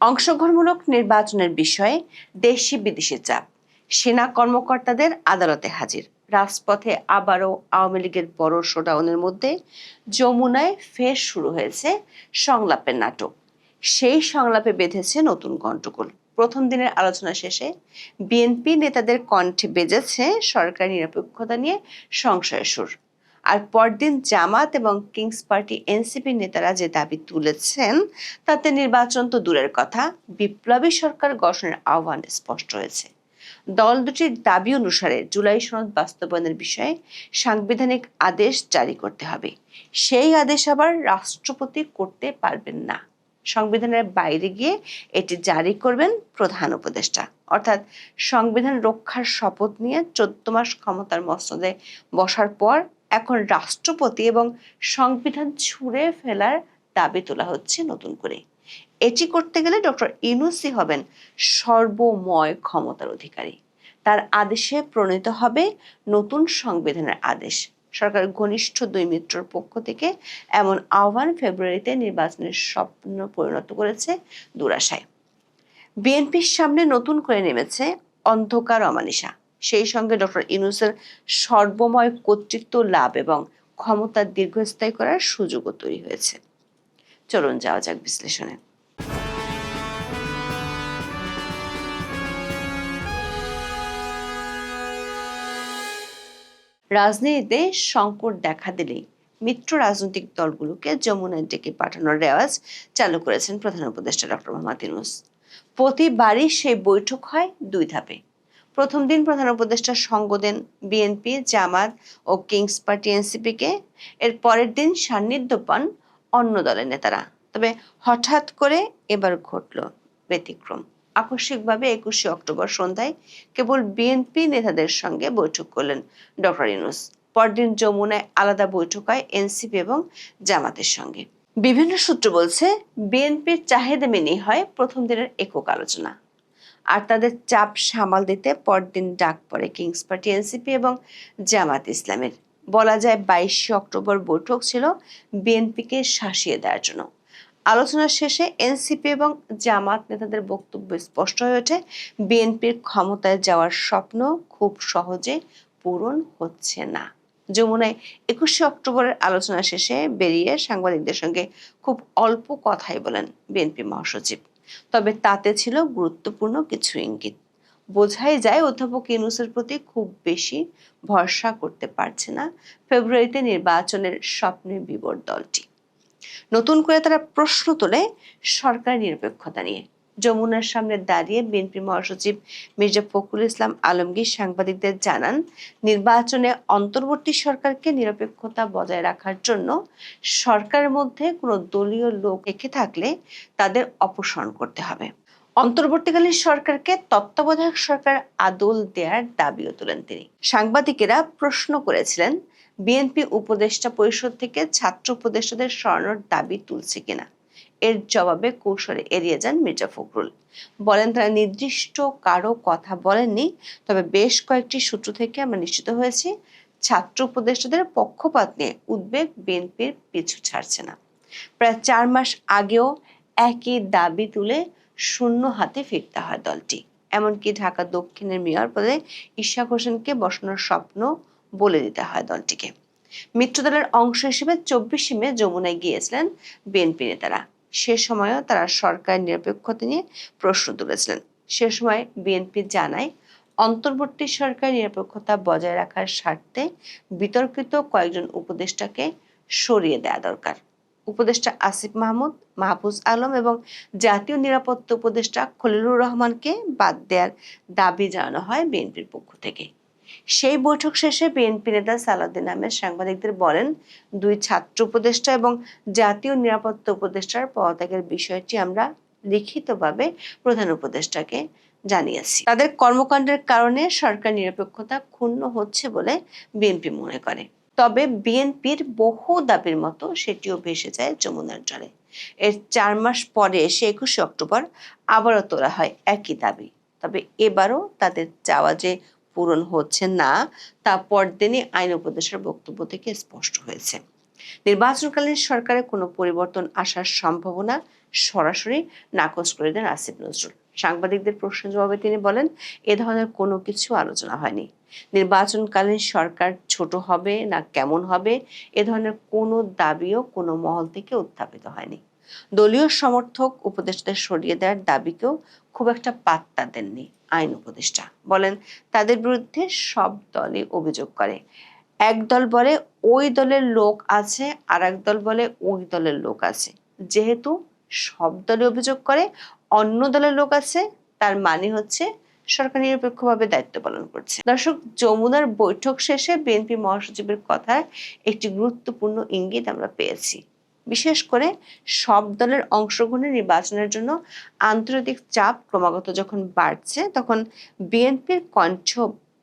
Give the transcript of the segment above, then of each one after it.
অংশগ্রহণমূলক নির্বাচনের বিষয়ে দেশি বিদেশি চাপ। সেনা কর্মকর্তাদের আদালতে হাজির। রাজপথে আবারও আওয়ামী লীগের বড় শোডাউনের মধ্যে যমুনায় ফের শুরু হয়েছে সংলাপের নাটক। সেই সংলাপে বেঁধেছে নতুন গণ্ডগোল। প্রথম দিনের আলোচনা শেষে বিএনপি নেতাদের কণ্ঠে বেজেছে সরকারি নিরপেক্ষতা নিয়ে সংশয়ের সুর। আর পরদিন জামাত এবং কিংস পার্টি এনসিপি নেতারা যে দাবি তুলেছেন, তাতে নির্বাচন তো দূরের কথা, বিপ্লবী সরকার গঠনের আহ্বান স্পষ্ট হয়েছে। দল দুটির দাবি অনুসারে জুলাই সনদ বাস্তবায়নের বিষয়ে সাংবিধানিক আদেশ জারি করতে হবে। সেই আদেশ আবার রাষ্ট্রপতি করতে পারবেন না। সংবিধানের বাইরে গিয়ে এটি জারি করবেন প্রধান উপদেষ্টা। অর্থাৎ সংবিধান রক্ষার শপথ নিয়ে চোদ্দ মাস ক্ষমতার মসনদে বসার পর এখন রাষ্ট্রপতি এবং সংবিধান ছুঁড়ে ফেলার দাবি তোলা হচ্ছে নতুন করে। এটি করতে গেলে ডক্টর ইনুসি হবেন সর্বময় ক্ষমতার অধিকারী। তার আদেশে প্রণীত হবে নতুন সংবিধানের আদেশ। সরকার ঘনিষ্ঠ দুই মিত্রর পক্ষ থেকে এমন আহ্বান ফেব্রুয়ারিতে নির্বাচনের স্বপ্ন পরিণত করেছে দুরাশায়। বিএনপির সামনে নতুন করে নেমেছে অন্ধকার অমানিসা সেই সঙ্গে ডক্টর ইনুসের সর্বময় কর্তৃত্ব লাভ এবং ক্ষমতা দীর্ঘস্থায়ী করার সুযোগও তৈরি হয়েছে। চলুন যাওয়া যাক বিশ্লেষণে। রাজনীতিতে সংকট দেখা দিলেই মিত্র রাজনৈতিক দলগুলোকে যমুনায় ডেকে পাঠানোর রেওয়াজ চালু করেছেন প্রধান উপদেষ্টা ডক্টর মোহাম্মদ ইউনুস। প্রতিবারই সেই বৈঠক হয় দুই ধাপে। প্রথম দিন প্রধান উপদেষ্টা সঙ্গ দেন বিএনপি জামাত ও কিংস পার্টি এনসিপিকে এর পরের দিন সান্নিধ্য পান অন্য দলের নেতারা। তবে হঠাৎ করে এবার ঘটল ব্যতিক্রম। আকস্মিকভাবে একুশে অক্টোবর সন্ধ্যায় কেবল বিএনপি নেতাদের সঙ্গে বৈঠক করলেন ডক্টর ইউনুস। পরদিন যমুনায় আলাদা বৈঠক হয় এনসিপি এবং জামাতের সঙ্গে। বিভিন্ন সূত্র বলছে বিএনপির চাহিদা মেনেই হয় প্রথম দিনের একক আলোচনা। আর তাদের চাপ সামাল দিতে পরদিন ডাক পড়ে কিংস পার্টি, এনসিপি এবং জামাত ইসলামের। বলা যায় বাইশে অক্টোবর বৈঠক ছিল বিএনপিকে শাসিয়ে দেওয়ার জন্য। আলোচনা শেষে এনসিপি এবং জামাত নেতাদের বক্তব্য স্পষ্ট হয়ে ওঠে। বিএনপির ক্ষমতায় যাওয়ার স্বপ্ন খুব সহজে পূরণ হচ্ছে না। যমুনায় একুশে অক্টোবরের আলোচনা শেষে বেরিয়ে সাংবাদিকদের সঙ্গে খুব অল্প কথাই বলেন বিএনপি মহাসচিব। তবে তাতে ছিল গুরুত্বপূর্ণ কিছু ইঙ্গিত। বোঝাই যায় অধ্যাপক ইউনুসের প্রতি খুব বেশি ভরসা করতে পারছে না ফেব্রুয়ারিতে নির্বাচনের স্বপ্নে বিবর দলটি। নতুন করে তারা প্রশ্ন তোলে সরকার নিরপেক্ষতা নিয়ে। যমুনার সামনে দাঁড়িয়ে বিএনপি মহাসচিব মির্জা ফখরুল ইসলাম আলমগীর সাংবাদিকদের জানান, নির্বাচনে অন্তর্বর্তী সরকারকে নিরপেক্ষতা বজায় রাখার জন্য সরকারের মধ্যে কোনো দলীয় লোক রেখে থাকলে তাদের অপসারণ করতে হবে। অন্তর্বর্তীকালীন সরকারকে তত্ত্বাবধায়ক সরকার আদল দেওয়ার দাবিও তোলেন তিনি। সাংবাদিকেরা প্রশ্ন করেছিলেন, বিএনপি উপদেষ্টা পরিষদ থেকে ছাত্র উপদেষ্টাদের সরানোর দাবি তুলছে কিনা। এর জবাবে কৌশলে এড়িয়ে যান মির্জা ফখরুল। বলেন, তারা নির্দিষ্ট কারও কথা বলেননি, তবে বেশ কয়েকটি সূত্র থেকে আমরা নিশ্চিত হয়েছি, ছাত্র উপদেষ্টাদের পক্ষপাত নিয়ে উদ্বেগ বিএনপির পিছু ছাড়ছে না। প্রায় চার মাস আগেও একই দাবি তুলে শূন্য হাতে ফিরতে হয় দলটি। এমনকি ঢাকা দক্ষিণের মেয়র পদে ঈশাক হোসেনকে বসানোর স্বপ্ন বলে দিতে হয় দলটিকে। মিত্রদলের অংশ হিসেবে চব্বিশে মে যমুনায় গিয়েছিলেন বিএনপি নেতারা। সে সময়ও তারা সরকার নিরপেক্ষতা নিয়ে প্রশ্ন তুলেছিলেন। সে সময় বিএনপি জানায়, অন্তর্বর্তী সরকার নিরপেক্ষতা বজায় রাখার স্বার্থে বিতর্কিত কয়েকজন উপদেষ্টাকে সরিয়ে দেওয়া দরকার। উপদেষ্টা আসিফ মাহমুদ, মাহফুজ আলম এবং জাতীয় নিরাপত্তা উপদেষ্টা খলিলুর রহমানকে বাদ দেওয়ার দাবি জানানো হয় বিএনপির পক্ষ থেকে। সেই বৈঠক শেষে বিএনপি নেতা সালাউদ্দিন আহমেদ সাংবাদিকদের বলেন, দুই ছাত্র উপদেষ্টা এবং জাতীয় নিরাপত্তা উপদেষ্টার পদত্যাগের বিষয়টি আমরা লিখিতভাবে প্রধান উপদেষ্টাকে জানিয়েছি। তাদের কর্মকাণ্ডের কারণে সরকার নিরপেক্ষতা ক্ষুণ্ণ হচ্ছে বলে বিএনপি মনে করে। তবে বিএনপির বহু দাবির মতো সেটিও ভেসে যায় যমুনার জলে। এর চার মাস পরে এসে একুশে অক্টোবর আবারও তোলা হয় একই দাবি। তবে এবারও তাদের চাওয়া যে পূরণ হচ্ছে না, তা পরদিনই আইন উপদেশের বক্তব্য থেকে স্পষ্ট হয়েছে। নির্বাচনকালীন সরকারে কোনো পরিবর্তন আসার সম্ভাবনা সরাসরি নাকচ করে দেন আসিফ নজরুল। সাংবাদিকদের প্রশ্ন জবাবে তিনি বলেন, এ ধরনের কোনো কিছু আলোচনা হয়নি। নির্বাচনকালীন সরকার ছোট হবে না কেমন হবে, এ ধরনের কোনো দাবিও কোনো মহল থেকে উত্থাপিত হয়নি। দলীয় সমর্থক উপদেষ্টাদের সরিয়ে দেওয়ার দাবিকেও খুব একটা পাত্তা দেননি। আইন উপদেষ্টা। বলেন, তাদের বিরুদ্ধে সব দলই অভিযোগ করে। এক দল বলে ওই দলের লোক আছে আর এক দল বলে ওই দলের লোক আছে। যেহেতু সব দলে অভিযোগ করে, অন্য দলের লোক আছে, তার মানে হচ্ছে সরকার নিরপেক্ষভাবে দায়িত্ব পালন করছে। দর্শক, যমুনার বৈঠক শেষে বিএনপি মহাসচিবের কথায় একটি গুরুত্বপূর্ণ ইঙ্গিত আমরা পেয়েছি। বিশেষ করে সব দলের অংশগ্রহণে নির্বাচনের জন্য আন্তর্জাতিক চাপ ক্রমাগত যখন বাড়ছে, তখন বিএনপির কণ্ঠ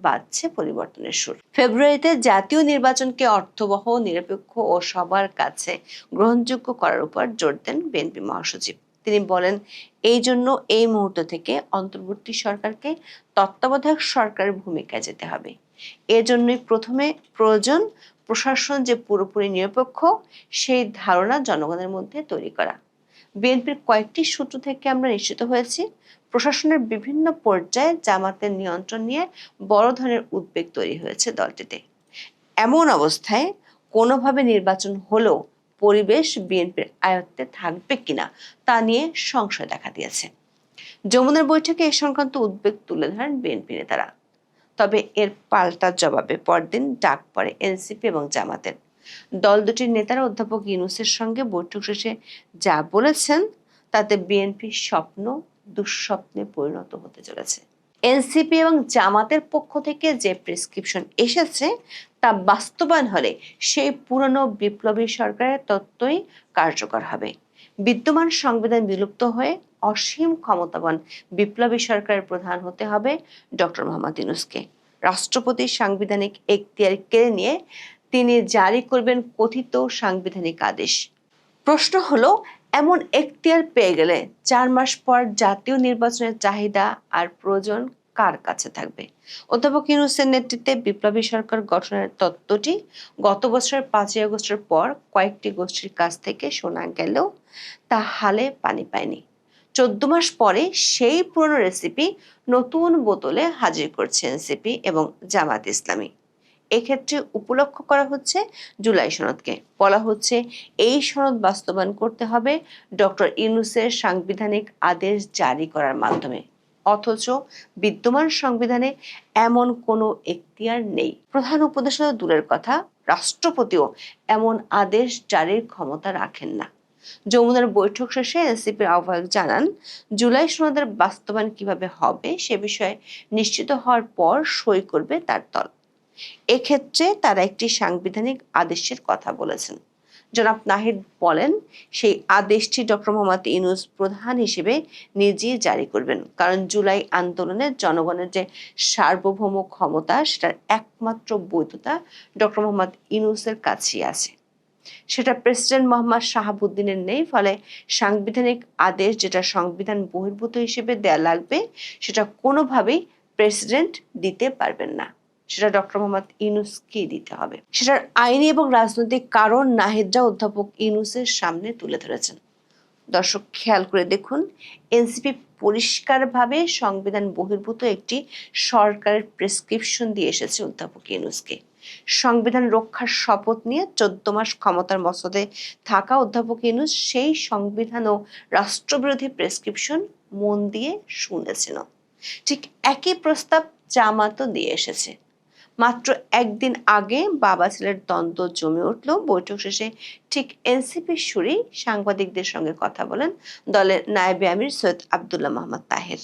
বাজছে পরিবর্তনের সুর। ফেব্রুয়ারিতে জাতীয় নির্বাচনকে অর্থবহ, নিরপেক্ষ ও সবার কাছে গ্রহণযোগ্য করার উপর জোর দেন বিএনপি মহাসচিব। তিনি বলেন, এই জন্য এই মুহূর্ত থেকে অন্তর্বর্তী সরকারকে তত্ত্বাবধায়ক সরকারের ভূমিকায় যেতে হবে। এজন্যই প্রথমে প্রয়োজন প্রশাসন যে পুরোপুরি নিরপেক্ষ, সেই ধারণা জনগণের মধ্যে তৈরি করা। বিএনপির কয়েকটি সূত্র থেকে আমরা নিশ্চিত হয়েছি, প্রশাসনের বিভিন্ন পর্যায়ে জামাতের নিয়ন্ত্রণ নিয়ে বড় ধরনের উদ্বেগ তৈরি হয়েছে দলটিতে। এমন অবস্থায় কোনোভাবে নির্বাচন হলেও পরিবেশ বিএনপির আয়ত্তে থাকবে কিনা তা নিয়ে সংশয় দেখা দিয়েছে। যমুনার বৈঠকে এ সংক্রান্ত উদ্বেগ তুলে ধরেন বিএনপি নেতারা। তবে এর পাল্টা জবাবে পরদিন ডাক পড়ে এনসিপি এবং জামাতের। দল দুটির নেতারা অধ্যাপক ইউনুসের সঙ্গে বৈঠক শেষে যা বলেছেন, তাতে বিএনপির স্বপ্ন দুঃস্বপ্নে পরিণত হতে চলেছে। এনসিপি এবং জামাতের পক্ষ থেকে যে প্রেসক্রিপশন এসেছে, তা বাস্তবায়ন হলে সেই পুরনো বিপ্লবী সরকারের তত্ত্বই কার্যকর হবে। বিদ্যমান সংবিধান বিলুপ্ত হয়ে অসীম ক্ষমতাবান বিপ্লবী সরকারের প্রধান হতে হবে ডক্টর মোহাম্মদ ইউনুসকে। রাষ্ট্রপতির সাংবিধানিক এখতিয়ার কেড়ে নিয়ে তিনি জারি করবেন কথিত সাংবিধানিক আদেশ। প্রশ্ন হলো, এমন এখতিয়ার পেয়ে গেলে চার মাস পর জাতীয় নির্বাচনের চাহিদা আর প্রয়োজন কার কাছে থাকবে? অধ্যাপক ইউনুসের নেতৃত্বে বিপ্লবী সরকার গঠনের তত্ত্বটি গত বছরের পাঁচই আগস্টের পর কয়েকটি গোষ্ঠীর কাছ থেকে শোনা গেলেও তা হালে পানি পায়নি। চোদ্দ মাস পরে সেই পুরনো রেসিপি নতুন বোতলে হাজির করছে এনসিপি এবং জামাত ইসলামী। এক্ষেত্রে উপলক্ষ করা হচ্ছে জুলাই সনদকে। বলা হচ্ছে এই সনদ বাস্তবায়ন করতে হবে ডক্টর ইউনুসের সাংবিধানিক আদেশ জারি করার মাধ্যমে। অথচ বিদ্যমান সংবিধানে এমন কোনো এখতিয়ার নেই। প্রধান উপদেষ্টা দূরের কথা, রাষ্ট্রপতিও এমন আদেশ জারির ক্ষমতা রাখেন না। যমুনার বৈঠক শেষে এনসিপির আহ্বায়ক জানান, জুলাই সনদের বাস্তবায়ন কীভাবে হবে সে বিষয়ে নিশ্চিত হওয়ার পর সই করবে তার দল। এক্ষেত্রে তারা একটি সাংবিধানিক আদেশের কথা বলেছেন। জনাব নাহিদ বলেন, সেই আদেশটি ডক্টর মোহাম্মদ ইউনুস প্রধান হিসেবে নিজেই জারি করবেন, কারণ জুলাই আন্দোলনে জনগণের যে সার্বভৌম ক্ষমতা, সেটার একমাত্র বৈধতা ডক্টর মোহাম্মদ ইউনুসের কাছেই আছে। সেটা প্রেসিডেন্ট মোহাম্মদ শাহাবুদ্দিনের নেই, ফলে সাংবিধানিক আদেশ যেটা সংবিধান বহির্ভূত হিসেবে দেয়া লাগবে, সেটা কোনোভাবেই প্রেসিডেন্ট দিতে পারবেন না। সেটা ডক্টর মোহাম্মদ ইউনুসকেই দিতে হবে। সেটার আইনি এবং রাজনৈতিক কারণ নাহিদরা অধ্যাপক ইউনুসের সামনে তুলে ধরেছেন। দর্শক, খেয়াল করে দেখুন, এনসিপি পরিষ্কারভাবে সংবিধান বহির্ভূত একটি সরকারের প্রেসক্রিপশন দিয়ে এসেছে অধ্যাপক ইউনুসকে। সংবিধান রক্ষার শপথ নিয়ে চোদ্দ মাস ক্ষমতার মসদে থাকা অধ্যাপক ইউনুস সেই সংবিধান ও রাষ্ট্রবিরোধী প্রেসক্রিপশন মন দিয়ে শুনেছেন ঠিক একই প্রস্তাব জামাতও দিয়ে এসেছে। মাত্র একদিন আগে বাবা ছেলের দ্বন্দ্ব জমে উঠল। বৈঠক শেষে ঠিক এনসিপির সুরেই সাংবাদিকদের সঙ্গে কথা বলেন দলের নায়েবে আমির সৈয়দ আবদুল্লাহ মোহাম্মদ তাহের।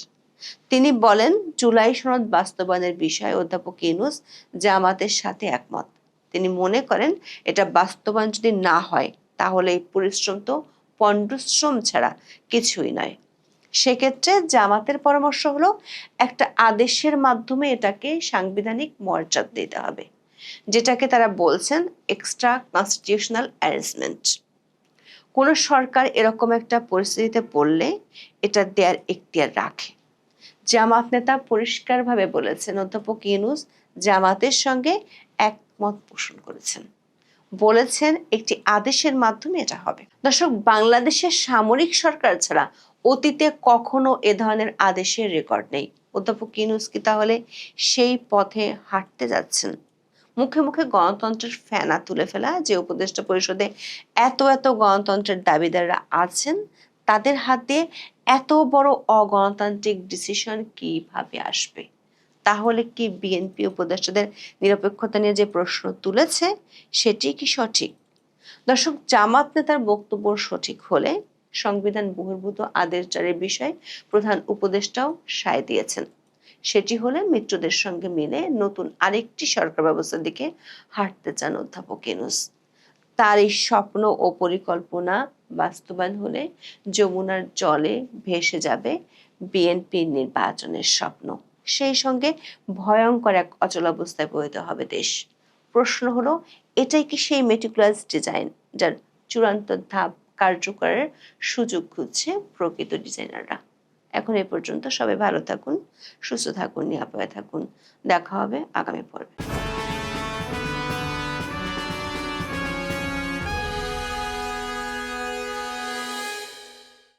তিনি বলেন, জুলাই সনদ বাস্তবায়নের বিষয়ে অধ্যাপক ইনুস জামাতের সাথে একমত। তিনি মনে করেন, এটা বাস্তবায়ন যদি না হয়, তাহলে এই পরিশ্রম তো পণ্ডশ্রম ছাড়া কিছুই নয়। সেক্ষেত্রে জামাতের পরামর্শ হলো, একটা আদেশের মাধ্যমে এটাকে সাংবিধানিক মর্যাদা দিতে হবে, যেটাকে তারা বলছেন এক্সট্রা কনস্টিটিউশনাল অ্যারেঞ্জমেন্ট কোনো সরকার এরকম একটা পরিস্থিতিতে পড়লে এটা দেয়ার এখতিয়ার রাখে। জামাত নেতা পরিষ্কারভাবে বলেছেন, অধ্যাপক ইউনুস জামাতের সঙ্গে একমত পোষণ করেছেন। বলেছেন একটি আদেশের মাধ্যমে এটা হবে। দর্শক, বাংলাদেশের সামরিক সরকার ছাড়া অতীতে কখনো এ ধরনের আদেশের রেকর্ড নেই। অধ্যাপক ইউনুস কি তাহলে সেই পথে হাঁটতে যাচ্ছেন? মুখে মুখে গণতন্ত্রের ফেনা তুলে ফেলা যে উপদেষ্টা পরিষদে এত এত গণতন্ত্রের দাবিদাররা আছেন তাদের হাতে এত বড় অগণতান্ত্রিক ডিসিশন কীভাবে আসবে? তাহলে কি বিএনপি উপদেষ্টাদের নিরপেক্ষতা নিয়ে যে প্রশ্ন তুলেছে, সেটি কি সঠিক? দর্শক, জামাত নেতার বক্তব্য সঠিক হলে সংবিধান বহির্ভূত আদেশ জারির বিষয়ে প্রধান উপদেষ্টাও সায় দিয়েছেন। সেটি হলে মিত্রদের সঙ্গে মিলে নতুন আরেকটি সরকার ব্যবস্থার দিকে হাঁটতে চান অধ্যাপক ইনুস তার এই স্বপ্ন ও পরিকল্পনা বাস্তবায়ন হলে যমুনার জলে ভেসে যাবে বিএনপির নির্বাচনের স্বপ্ন। সেই সঙ্গে ভয়ঙ্কর এক অচলাবস্থায় পরিণত হবে দেশ। প্রশ্ন হলো, এটাই কি সেই মেটিকুলাস ডিজাইন যার চূড়ান্ত ধাপ কার্যকরের সুযোগ খুঁজছে প্রকৃত ডিজাইনাররা এখন এ পর্যন্ত সবাই ভালো থাকুন, সুস্থ থাকুন, নিরাপদে থাকুন। দেখা হবে আগামী পর্বে।